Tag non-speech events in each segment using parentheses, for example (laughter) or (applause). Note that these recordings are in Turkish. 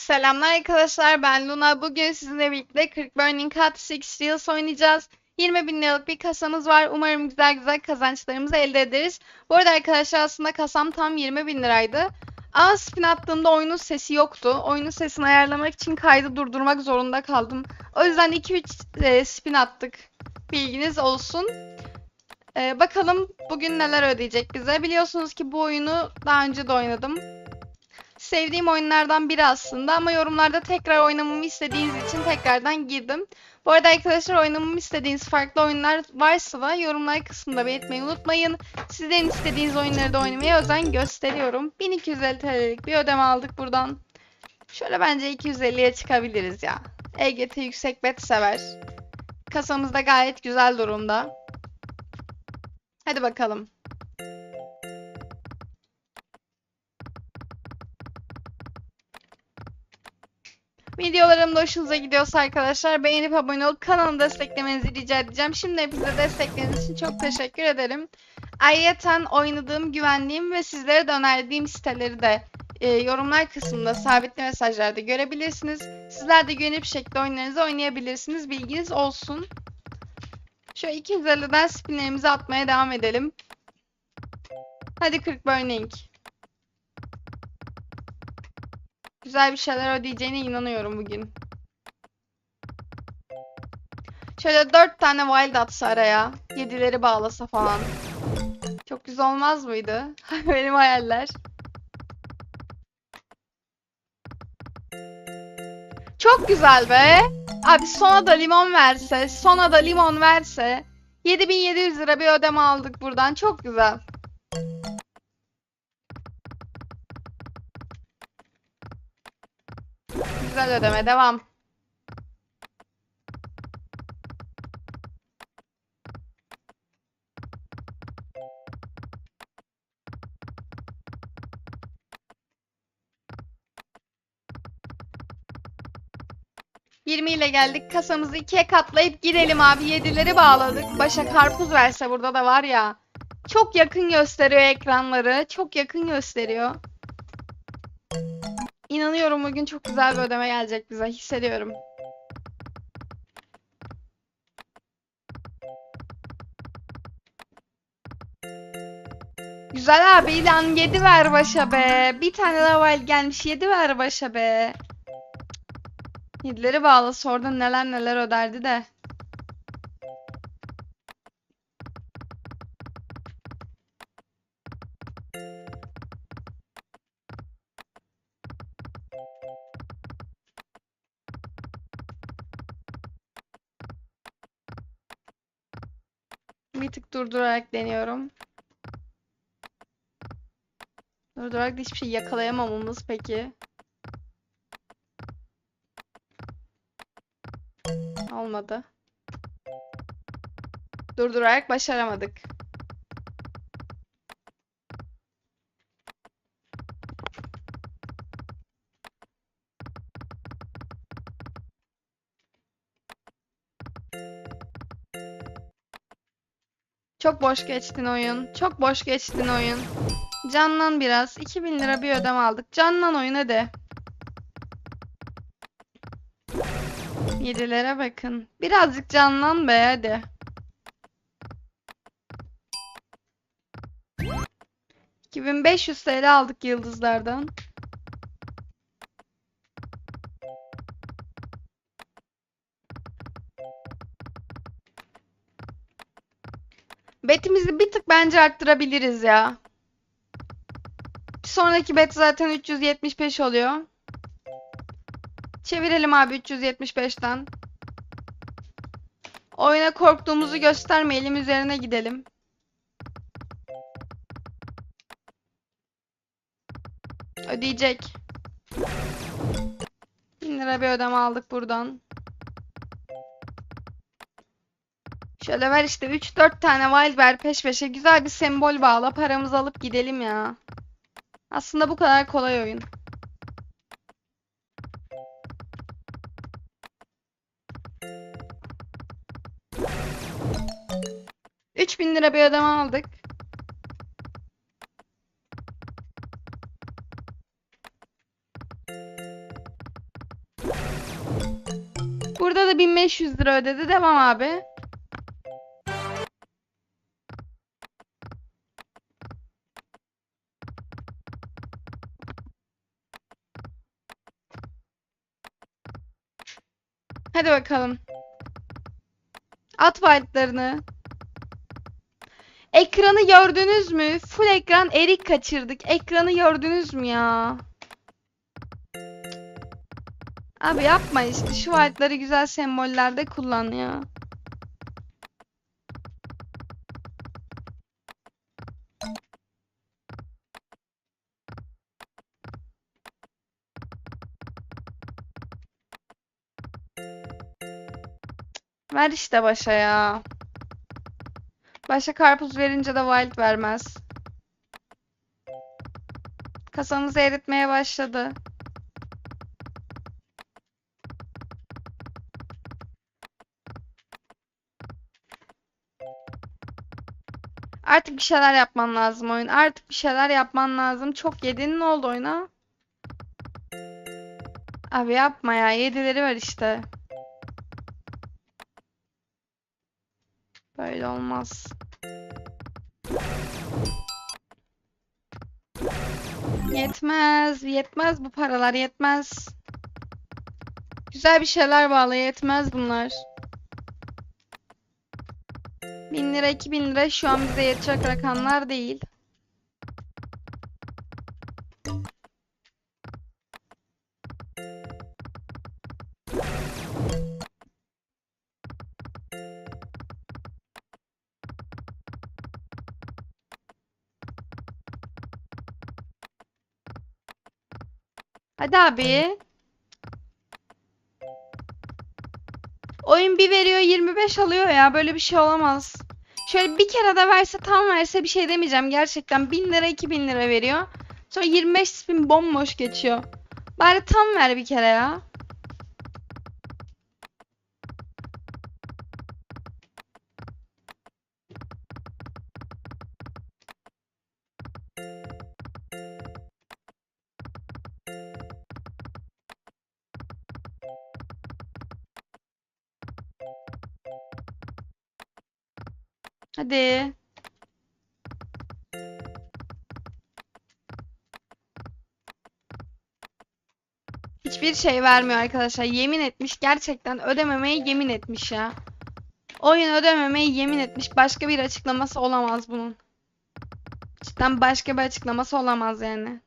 Selamlar arkadaşlar ben Luna. Bugün sizinle birlikte 40 Burning Hot 6 Steals oynayacağız. 20 bin liralık bir kasamız var. Umarım güzel güzel kazançlarımızı elde ederiz. Bu arada arkadaşlar aslında kasam tam 20 bin liraydı. Ama spin attığımda oyunun sesi yoktu. Oyunun sesini ayarlamak için kaydı durdurmak zorunda kaldım. O yüzden 2-3 e, spin attık. Bilginiz olsun. E, bakalım bugün neler ödeyecek bize. Biliyorsunuz ki bu oyunu daha önce de oynadım sevdiğim oyunlardan biri aslında ama yorumlarda tekrar oynamamı istediğiniz için tekrardan girdim. Bu arada arkadaşlar oynamamı istediğiniz farklı oyunlar varsa da yorumlar kısmında belirtmeyi unutmayın. Sizlerin istediğiniz oyunları da oynamaya özen gösteriyorum. 1250 TL'lik bir ödeme aldık buradan. Şöyle bence 250'ye çıkabiliriz ya. EGT yüksek bet sever. Kasamız da gayet güzel durumda. Hadi bakalım. Videolarım da hoşunuza gidiyorsa arkadaşlar beğenip abone olup kanalımı desteklemenizi rica edeceğim. Şimdi hepinize destekleriniz için çok teşekkür ederim. Ayrıca oynadığım, güvendiğim ve sizlere de önerdiğim siteleri de e, yorumlar kısmında sabitli mesajlarda görebilirsiniz. Sizler de güvenip şekilde oyunlarınızı oynayabilirsiniz. Bilginiz olsun. Şöyle 250'den spinlerimizi atmaya devam edelim. Hadi 40 burning. Güzel bir şeyler ödeyeceğine inanıyorum bugün. Şöyle dört tane wild atsa araya. Yedileri bağlasa falan. Çok güzel olmaz mıydı? (laughs) Benim hayaller. Çok güzel be. Abi sona da limon verse, sona da limon verse. 7700 lira bir ödeme aldık buradan. Çok güzel. Güzel ödeme. Devam. İle geldik. Kasamızı ikiye katlayıp gidelim abi. Yedileri bağladık. Başa karpuz verse burada da var ya. Çok yakın gösteriyor ekranları. Çok yakın gösteriyor. İnanıyorum bugün çok güzel bir ödeme gelecek bize. Hissediyorum. Güzel abi lan 7 ver başa be. Bir tane daha gelmiş 7 ver başa be. Yedileri bağla oradan neler neler öderdi de. Bir tık durdurarak deniyorum. Durdurarak da hiçbir şey yakalayamamamız peki. Olmadı. Durdurarak başaramadık. Çok boş geçtin oyun. Çok boş geçtin oyun. Canlan biraz. 2000 lira bir ödeme aldık. Canlan oyun hadi. Yedilere bakın. Birazcık canlan be hadi. ...2500 TL aldık yıldızlardan. Betimizi bir tık bence arttırabiliriz ya. Sonraki bet zaten 375 oluyor. Çevirelim abi 375'ten. Oyuna korktuğumuzu göstermeyelim. Üzerine gidelim. Ödeyecek. 1000 lira bir ödeme aldık buradan. Şöyle ver işte 3-4 tane wild ver peş peşe. Güzel bir sembol bağla. Paramızı alıp gidelim ya. Aslında bu kadar kolay oyun. Üç bin lira bir ödeme aldık. Burada da 1500 lira ödedi. Devam abi. Hadi bakalım. At white'larını. Ekranı gördünüz mü? Full ekran erik kaçırdık. Ekranı gördünüz mü ya? Abi yapma işte. Şu white'ları güzel sembollerde kullan ya. Ver işte başa ya. Başa karpuz verince de wild vermez. Kasamızı eritmeye başladı. Artık bir şeyler yapman lazım oyun. Artık bir şeyler yapman lazım. Çok yedin ne oldu oyuna? Abi yapma ya. Yedileri var işte. Böyle olmaz. Yetmez. Yetmez bu paralar. Yetmez. Güzel bir şeyler bağla. Yetmez bunlar. 1000 lira 2000 lira şu an bize yetecek rakamlar değil. Hadi abi. Oyun bir veriyor 25 alıyor ya. Böyle bir şey olamaz. Şöyle bir kere de verse tam verse bir şey demeyeceğim. Gerçekten 1000 lira 2000 lira veriyor. Sonra 25 spin bomboş geçiyor. Bari tam ver bir kere ya. Hadi. Hiçbir şey vermiyor arkadaşlar. Yemin etmiş. Gerçekten ödememeye yemin etmiş ya. Oyun ödememeye yemin etmiş. Başka bir açıklaması olamaz bunun. Cidden başka bir açıklaması olamaz yani.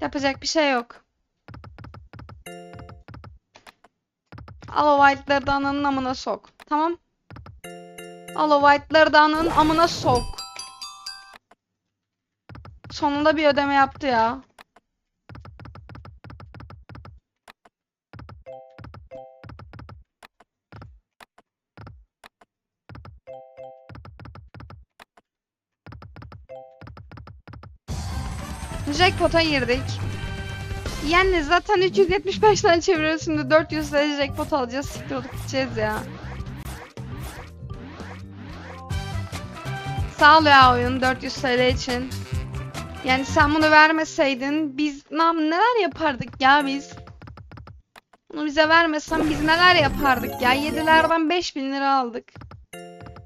Yapacak bir şey yok. Al o white'ları da ananın amına sok. Tamam. Al o white'ları da ananın amına sok. Sonunda bir ödeme yaptı ya. Jackpot'a girdik. Yani zaten 375 tane çeviriyoruz şimdi 400 tane jackpot alacağız. Siktir olup gideceğiz ya. Sağ ol ya oyun 400 TL için. Yani sen bunu vermeseydin biz nam neler yapardık ya biz? Bunu bize vermesen biz neler yapardık ya? 7'lerden 5000 lira aldık.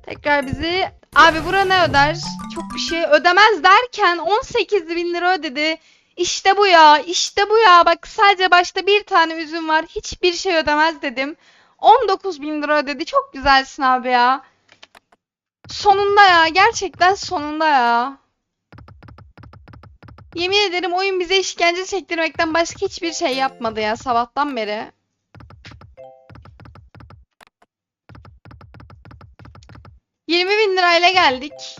Tekrar bizi... Abi bura ne öder? Çok bir şey ödemez derken 18 bin lira ödedi. İşte bu ya, işte bu ya. Bak sadece başta bir tane üzüm var. Hiçbir şey ödemez dedim. 19 bin lira ödedi. Çok güzelsin abi ya. Sonunda ya. Gerçekten sonunda ya. Yemin ederim oyun bize işkence çektirmekten başka hiçbir şey yapmadı ya sabahtan beri. Yirmi bin lirayla geldik.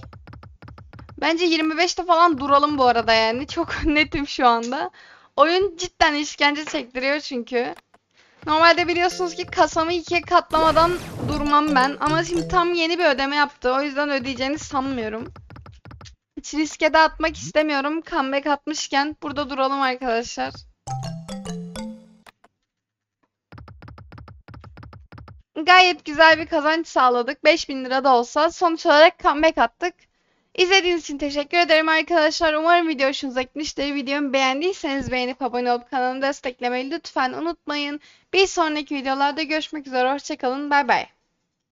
Bence 25'te falan duralım bu arada yani. Çok (laughs) netim şu anda. Oyun cidden işkence çektiriyor çünkü. Normalde biliyorsunuz ki kasamı ikiye katlamadan durmam ben. Ama şimdi tam yeni bir ödeme yaptı. O yüzden ödeyeceğini sanmıyorum. Hiç riske de atmak istemiyorum. Comeback atmışken burada duralım arkadaşlar. Gayet güzel bir kazanç sağladık. 5000 lira da olsa. Sonuç olarak comeback attık. İzlediğiniz için teşekkür ederim arkadaşlar. Umarım video hoşunuza gitmiştir. Videomu beğendiyseniz beğenip abone olup kanalımı desteklemeyi lütfen unutmayın. Bir sonraki videolarda görüşmek üzere. Hoşçakalın. Bay bay.